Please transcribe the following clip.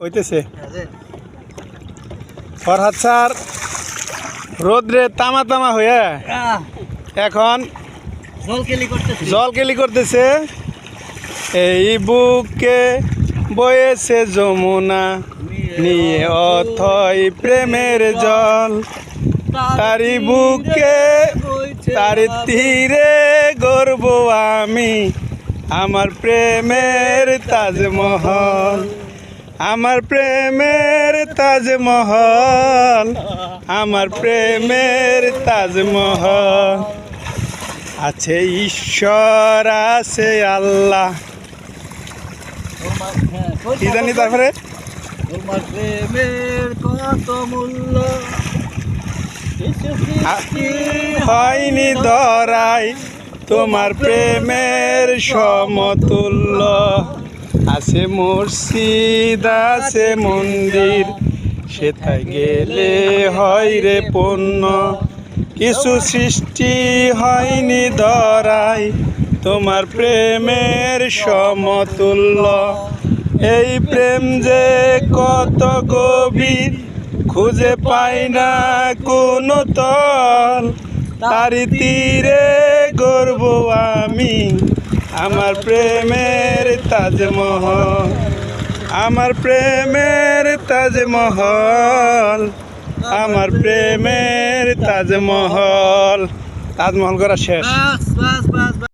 হইতেছে। ফরহাদ স্যার রোদ্রে তামা তামা হয়ে এখন জলকেলি জল কেলি করতেছে। এই বুকে বয়েছে যমুনা নিয়ে অথই প্রেমের জল। তারি বুকে তার তীরে গর্ব আমি আমার প্রেমের তাজমহল। আমার প্রেমের তাজমহল আমার প্রেমের তাজমহল। আছে ঈশ্বর আছে আল্লাহ। কি জানি তারপরে? তোমার প্রেমের কত মূল্য? হয়নি ধরাই তোমার প্রেমের সমতুল্য। আছে মসজিদ আছে মন্দির। সেথায় গেলে হয় রে পণ্য। কিছু সৃষ্টি হয়নি ধরাই তোমার প্রেমের সমতুল্য। এই প্রেম যে কত গভীর, খুঁজে পাই না কোনো তল। তারি তীরে গর্ব আমি। আমার প্রেমের তাজমহল আমার প্রেমের তাজমহল আমার প্রেমের তাজমহল। তাজমহল করা শেষ।